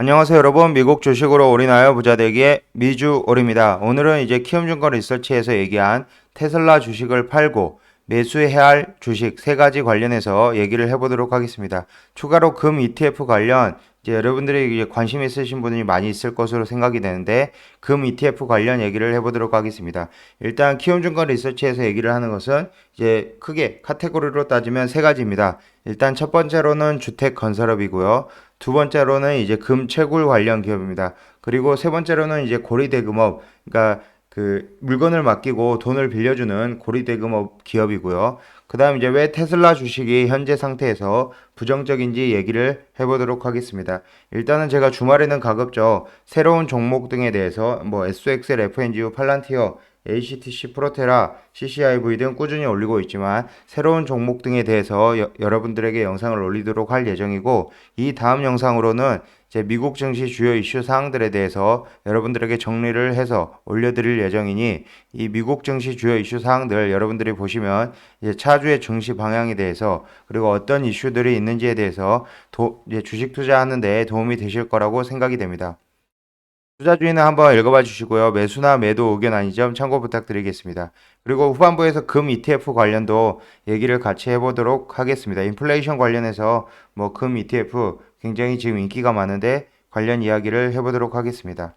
안녕하세요 여러분 미국 주식으로 올인하여 부자 되기의 미주 올입니다. 오늘은 이제 키움증권 리서치에서 얘기한 테슬라 주식을 팔고 매수해야 할 주식 세 가지 관련해서 얘기를 해보도록 하겠습니다. 추가로 금 ETF 관련 이제 여러분들이 이제 관심 있으신 분이 많이 있을 것으로 생각이 되는데 금 ETF 관련 얘기를 해보도록 하겠습니다. 일단 키움증권 리서치에서 얘기를 하는 것은 이제 크게 카테고리로 따지면 세 가지입니다. 일단 첫 번째로는 주택 건설업이고요. 두 번째로는 이제 금 채굴 관련 기업입니다. 그리고 세 번째로는 이제 고리대금업, 그러니까 그 물건을 맡기고 돈을 빌려주는 고리대금업 기업이고요. 그 다음 이제 왜 테슬라 주식이 현재 상태에서 부정적인지 얘기를 해보도록 하겠습니다. 일단은 제가 주말에는 가급적 새로운 종목 등에 대해서 뭐 SXL, FNGU, 팔란티어, ACTC, 프로테라, CCIV 등 꾸준히 올리고 있지만 새로운 종목 등에 대해서 여, 여러분들에게 영상을 올리도록 할 예정이고 이 다음 영상으로는 이제 미국 증시 주요 이슈 사항들에 대해서 여러분들에게 정리를 해서 올려드릴 예정이니 이 미국 증시 주요 이슈 사항들 여러분들이 보시면 차주의 증시 방향에 대해서 그리고 어떤 이슈들이 있는지에 대해서 도, 주식 투자하는 데 도움이 되실 거라고 생각이 됩니다. 투자 주의는 한번 읽어봐 주시고요. 매수나 매도 의견 아닌 점 참고 부탁드리겠습니다. 그리고 후반부에서 금 ETF 관련도 얘기를 같이 해보도록 하겠습니다. 인플레이션 관련해서 뭐 금 ETF 굉장히 지금 인기가 많은데 관련 이야기를 해보도록 하겠습니다.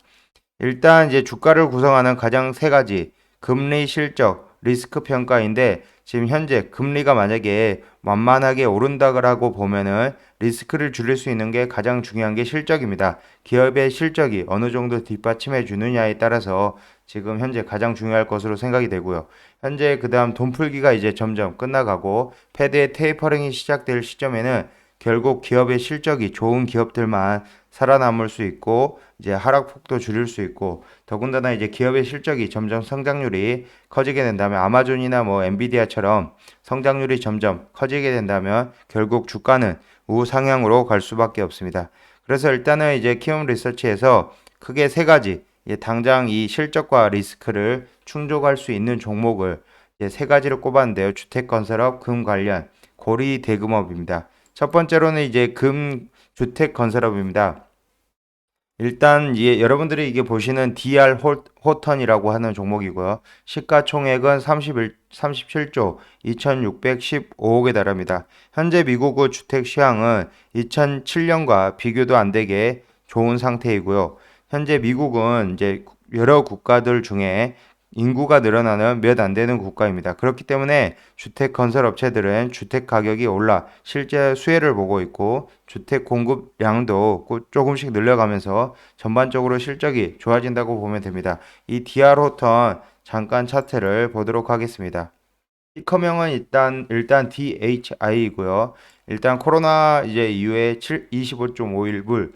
일단 이제 주가를 구성하는 가장 세 가지 금리 실적 리스크 평가인데 지금 현재 금리가 만약에 만만하게 오른다고 보면은 리스크를 줄일 수 있는 게 가장 중요한 게 실적입니다. 기업의 실적이 어느 정도 뒷받침해 주느냐에 따라서 지금 현재 가장 중요할 것으로 생각이 되고요. 현재 그 다음 돈 풀기가 이제 점점 끝나가고 패드의 테이퍼링이 시작될 시점에는 결국 기업의 실적이 좋은 기업들만 살아남을 수 있고 이제 하락폭도 줄일 수 있고 더군다나 이제 기업의 실적이 점점 성장률이 커지게 된다면 아마존이나 뭐 엔비디아처럼 성장률이 점점 커지게 된다면 결국 주가는 우상향으로 갈 수밖에 없습니다. 그래서 일단은 이제 키움 리서치에서 크게 세 가지 당장 이 실적과 리스크를 충족할 수 있는 종목을 세 가지를 꼽았는데요. 주택건설업, 금 관련, 고리 대금업입니다. 첫 번째로는 이제 금 주택 건설업입니다. 일단 예, 여러분들이 이게 보시는 DR 호턴이라고 하는 종목이고요. 시가총액은 31, 37조 2615억에 달합니다. 현재 미국의 주택 시황은 2007년과 비교도 안 되게 좋은 상태이고요. 현재 미국은 이제 여러 국가들 중에 인구가 늘어나는 몇 안 되는 국가입니다. 그렇기 때문에 주택 건설 업체들은 주택 가격이 올라 실제 수혜를 보고 있고 주택 공급량도 조금씩 늘려가면서 전반적으로 실적이 좋아진다고 보면 됩니다. 이 DR 호턴 잠깐 차트를 보도록 하겠습니다. 티커명은 일단 일단 DHI이고요. 일단 코로나 이제 이후에 25.51불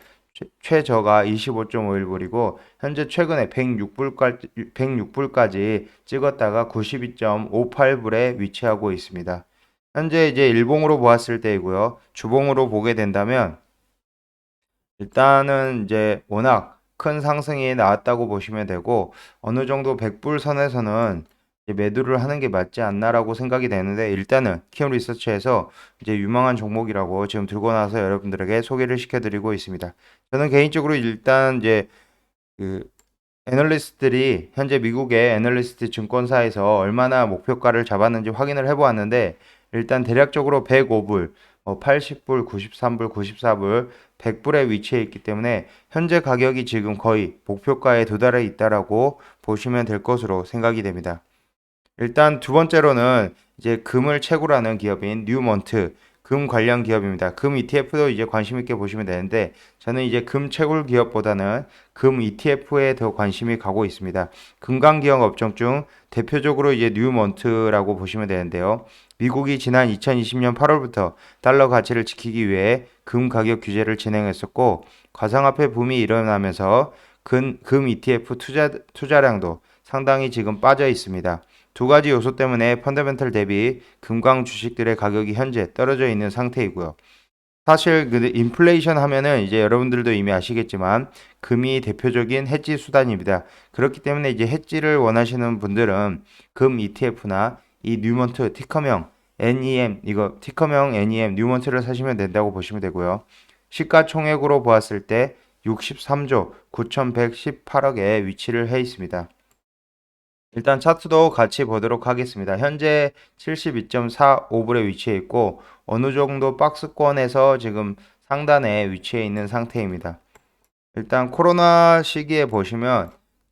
최 저가 25.51불이고 현재 최근에 106불까지 106불까지 찍었다가 92.58불에 위치하고 있습니다. 현재 이제 일봉으로 보았을 때이고요. 주봉으로 보게 된다면 일단은 이제 워낙 큰 상승이 나왔다고 보시면 되고 어느 정도 100불 선에서는 매도를 하는 게 맞지 않나라고 생각이 되는데 일단은 키움 리서치에서 이제 유망한 종목이라고 지금 들고 나서 여러분들에게 소개를 시켜드리고 있습니다. 저는 개인적으로 일단 이제 그 애널리스트들이 현재 미국의 애널리스트 증권사에서 얼마나 목표가를 잡았는지 확인을 해보았는데 일단 대략적으로 105불, 80불, 93불, 94불, 100불에 위치해 있기 때문에 현재 가격이 지금 거의 목표가에 도달해 있다라고 보시면 될 것으로 생각이 됩니다. 일단 두 번째로는 이제 금을 채굴 하는 기업인 뉴먼트 금 관련 기업입니다. 금 ETF도 이제 관심 있게 보시면 되는데 저는 이제 금 채굴 기업보다는 금 ETF에 더 관심이 가고 있습니다. 금강 기업 업종 중 대표적으로 이제 뉴먼트라고 보시면 되는데요. 미국이 지난 2020년 8월부터 달러 가치를 지키기 위해 금 가격 규제를 진행했었고 가상화폐 붐이 일어나면서 금, 금 ETF 투자, 투자량도 상당히 지금 빠져 있습니다. 두 가지 요소 때문에 펀더멘털 대비 금광 주식들의 가격이 현재 떨어져 있는 상태이고요. 사실 그 인플레이션 하면은 이제 여러분들도 이미 아시겠지만 금이 대표적인 해지 수단입니다. 그렇기 때문에 이제 해지를 원하시는 분들은 금 ETF나 이 뉴먼트 티커명 NEM 이거 티커명 NEM 뉴먼트를 사시면 된다고 보시면 되고요. 시가총액으로 보았을 때 63조 9,118억에 위치를 해 있습니다. 일단 차트도 같이 보도록 하겠습니다. 현재 72.45불에 위치해 있고 어느 정도 박스권에서 지금 상단에 위치해 있는 상태입니다. 일단 코로나 시기에 보시면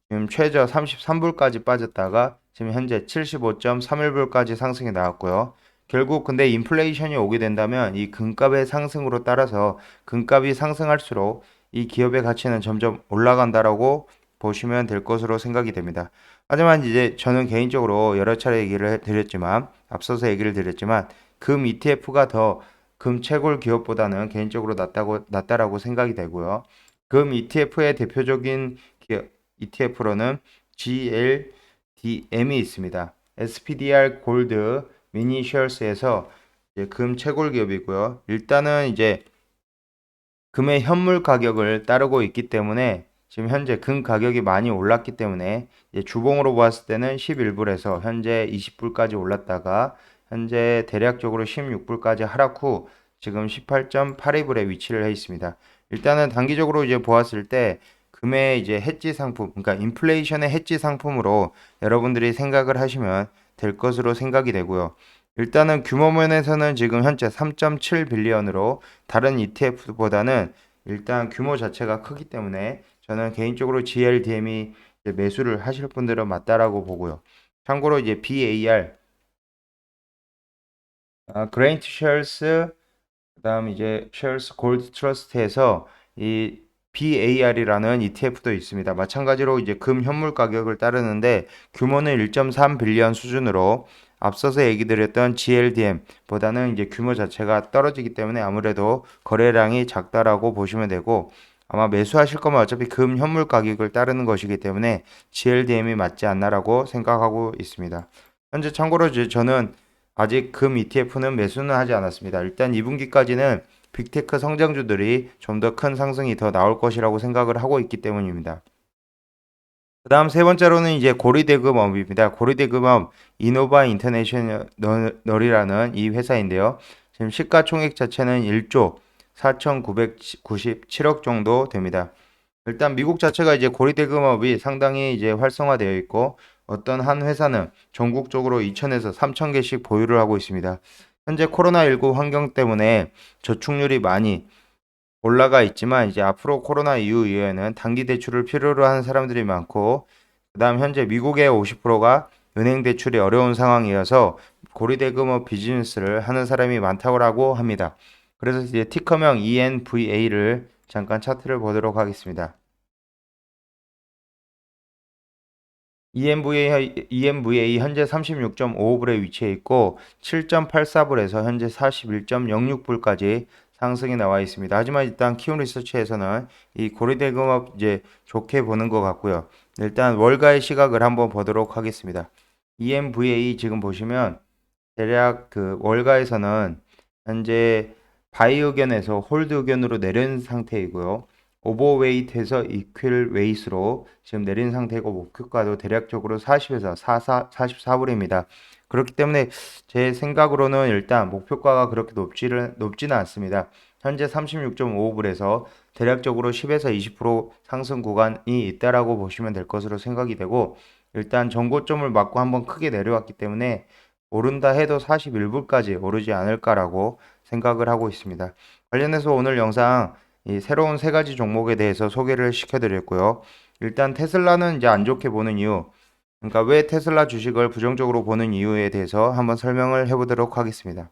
지금 최저 33불까지 빠졌다가 지금 현재 75.31불까지 상승이 나왔고요. 결국 근데 인플레이션이 오게 된다면 이 금값의 상승으로 따라서 금값이 상승할수록 이 기업의 가치는 점점 올라간다라고 보시면 될 것으로 생각이 됩니다. 하지만 이제 저는 개인적으로 여러 차례 얘기를 드렸지만 앞서서 얘기를 드렸지만 금 ETF가 더 금 채굴 기업보다는 개인적으로 낫다고 낫다라고 생각이 되고요. 금 ETF의 대표적인 기업, ETF로는 GLDM이 있습니다. SPDR 골드 미니셜스에서 금 채굴 기업이고요. 일단은 이제 금의 현물 가격을 따르고 있기 때문에 지금 현재 금 가격이 많이 올랐기 때문에 주봉으로 보았을 때는 11불에서 현재 20불까지 올랐다가 현재 대략적으로 16불까지 하락 후 지금 18.82불에 위치를 해 있습니다. 일단은 단기적으로 이제 보았을 때 금의 이제 해지 상품, 그러니까 인플레이션의 해지 상품으로 여러분들이 생각을 하시면 될 것으로 생각이 되고요. 일단은 규모 면에서는 지금 현재 3.7 빌리언으로 다른 ETF보다는 일단 규모 자체가 크기 때문에 저는 개인적으로 GLDM이 매수를 하실 분들은 맞다라고 보고요. 참고로 이제 BAR 아, 그레인트 쉘스 그다음 이제 쉘스 골드 트러스트에서 이 BAR이라는 ETF도 있습니다. 마찬가지로 이제 금 현물 가격을 따르는데 규모는 1.3 빌리언 수준으로 앞서서 얘기 드렸던 GLDM보다는 이제 규모 자체가 떨어지기 때문에 아무래도 거래량이 작다라고 보시면 되고 아마 매수하실 거면 어차피 금 현물 가격을 따르는 것이기 때문에 GLDM이 맞지 않나라고 생각하고 있습니다. 현재 참고로 저는 아직 금 ETF는 매수는 하지 않았습니다. 일단 2분기까지는 빅테크 성장주들이 좀 더 큰 상승이 더 나올 것이라고 생각을 하고 있기 때문입니다. 그 다음 세 번째로는 이제 고리대금업입니다. 고리대금업 이노바 인터내셔널이라는 이 회사인데요. 지금 시가총액 자체는 1조 4,997억 정도 됩니다. 일단 미국 자체가 이제 고리대금업이 상당히 이제 활성화되어 있고 어떤 한 회사는 전국적으로 2,000에서 3,000개씩 보유를 하고 있습니다. 현재 코로나19 환경 때문에 저축률이 많이 올라가 있지만 이제 앞으로 코로나 이후에는 단기 대출을 필요로 하는 사람들이 많고 그다음 현재 미국의 50%가 은행 대출이 어려운 상황이어서 고리대금업 비즈니스를 하는 사람이 많다고 합니다. 그래서 이제 티커명 ENVA를 잠깐 차트를 보도록 하겠습니다. EMVA, EMVA 현재 36.55불에 위치해 있고 7.84불에서 현재 41.06불까지 상승이 나와 있습니다. 하지만 일단 키움 리서치에서는 이 고리대금업 이제 좋게 보는 것 같고요. 일단 월가의 시각을 한번 보도록 하겠습니다. EMVA 지금 보시면 대략 그 월가에서는 현재 바이 의견에서 홀드 의견으로 내린 상태이고요. 오버웨이트에서 이퀄 웨이스로 지금 내린 상태고 목표가도 대략적으로 40에서 44, 44불입니다. 그렇기 때문에 제 생각으로는 일단 목표가가 그렇게 높지를, 높지는 않습니다. 현재 36.55불에서 대략적으로 10에서 20% 상승 구간이 있다라고 보시면 될 것으로 생각이 되고 일단 전고점을 맞고 한번 크게 내려왔기 때문에 오른다 해도 41불까지 오르지 않을까라고 생각을 하고 있습니다. 관련해서 오늘 영상 이 새로운 세 가지 종목에 대해서 소개를 시켜드렸고요. 일단 테슬라는 이제 안 좋게 보는 이유, 그러니까 왜 테슬라 주식을 부정적으로 보는 이유에 대해서 한번 설명을 해보도록 하겠습니다.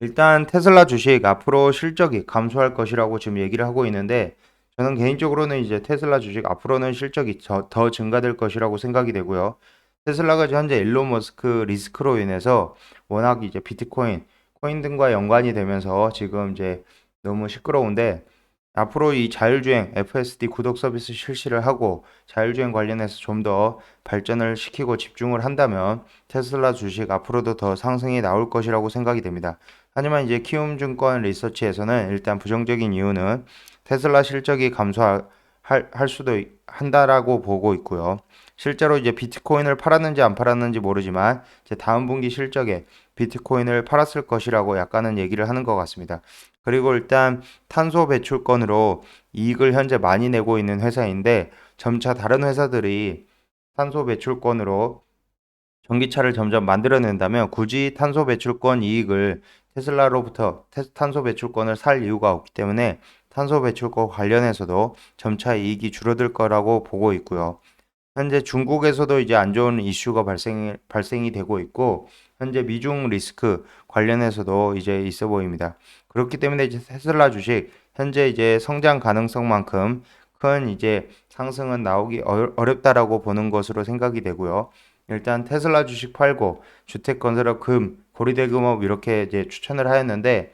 일단 테슬라 주식 앞으로 실적이 감소할 것이라고 지금 얘기를 하고 있는데 저는 개인적으로는 이제 테슬라 주식 앞으로는 실적이 더, 더 증가될 것이라고 생각이 되고요. 테슬라가 현재 일론 머스크 리스크로 인해서 워낙 이제 비트코인, 코인 등과 연관이 되면서 지금 이제 너무 시끄러운데 앞으로 이 자율주행 FSD 구독 서비스 실시를 하고 자율주행 관련해서 좀 더 발전을 시키고 집중을 한다면 테슬라 주식 앞으로도 더 상승이 나올 것이라고 생각이 됩니다. 하지만 이제 키움증권 리서치에서는 일단 부정적인 이유는 테슬라 실적이 감소할 할, 할 수도 있- 한다라고 보고 있고요. 실제로 이제 비트코인을 팔았는지 안 팔았는지 모르지만 이제 다음 분기 실적에 비트코인을 팔았을 것이라고 약간은 얘기를 하는 것 같습니다. 그리고 일단 탄소 배출권으로 이익을 현재 많이 내고 있는 회사인데 점차 다른 회사들이 탄소 배출권으로 전기차를 점점 만들어낸다면 굳이 탄소 배출권 이익을 테슬라로부터 테- 탄소 배출권을 살 이유가 없기 때문에 탄소 배출권 관련해서도 점차 이익이 줄어들 거라고 보고 있고요. 현재 중국에서도 이제 안 좋은 이슈가 발생, 발생이 되고 있고, 현재 미중 리스크 관련해서도 이제 있어 보입니다. 그렇기 때문에 이제 테슬라 주식, 현재 이제 성장 가능성만큼 큰 이제 상승은 나오기 어- 어렵다라고 보는 것으로 생각이 되고요. 일단 테슬라 주식 팔고 주택 건설업 금, 고리대금업 이렇게 이제 추천을 하였는데,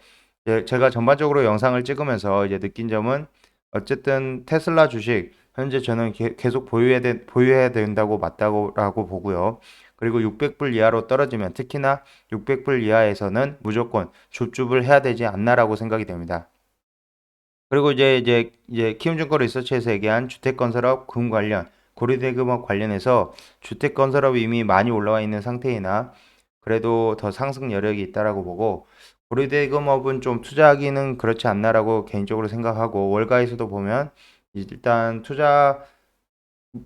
제가 전반적으로 영상을 찍으면서 이제 느낀 점은 어쨌든 테슬라 주식 현재 저는 게- 계속 보유해야, 된, 보유해야 된다고 맞다고라고 보고요. 그리고 600불 이하로 떨어지면 특히나 600불 이하에서는 무조건 줍줍을 해야 되지 않나라고 생각이 됩니다. 그리고 이제 이제 이제 키움증권 리서치에서 얘기한 주택건설업 금 관련 고리대금업 관련해서 주택건설업이 이미 많이 올라와 있는 상태이나 그래도 더 상승 여력이 있다라고 보고 고리대금업은 좀 투자하기는 그렇지 않나라고 개인적으로 생각하고 월가에서도 보면 일단 투자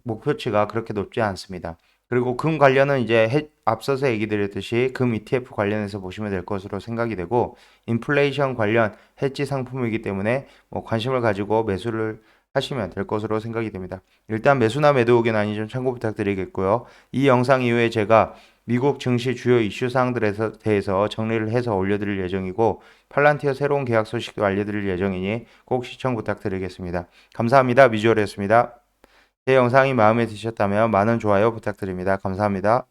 목표치가 그렇게 높지 않습니다. 그리고 금 관련은 이제 해- 앞서서 얘기 드렸듯이 금 ETF 관련해서 보시면 될 것으로 생각이 되고 인플레이션 관련 해지 상품이기 때문에 뭐 관심을 가지고 매수를 하시면 될 것으로 생각이 됩니다. 일단 매수나 매도 의견 아니 좀 참고 부탁드리겠고요. 이 영상 이후에 제가 미국 증시 주요 이슈 사항들에 대해서 정리를 해서 올려드릴 예정이고 팔란티어 새로운 계약 소식도 알려드릴 예정이니 꼭 시청 부탁드리겠습니다. 감사합니다. 미주얼이었습니다. 제 영상이 마음에 드셨다면 많은 좋아요 부탁드립니다. 감사합니다.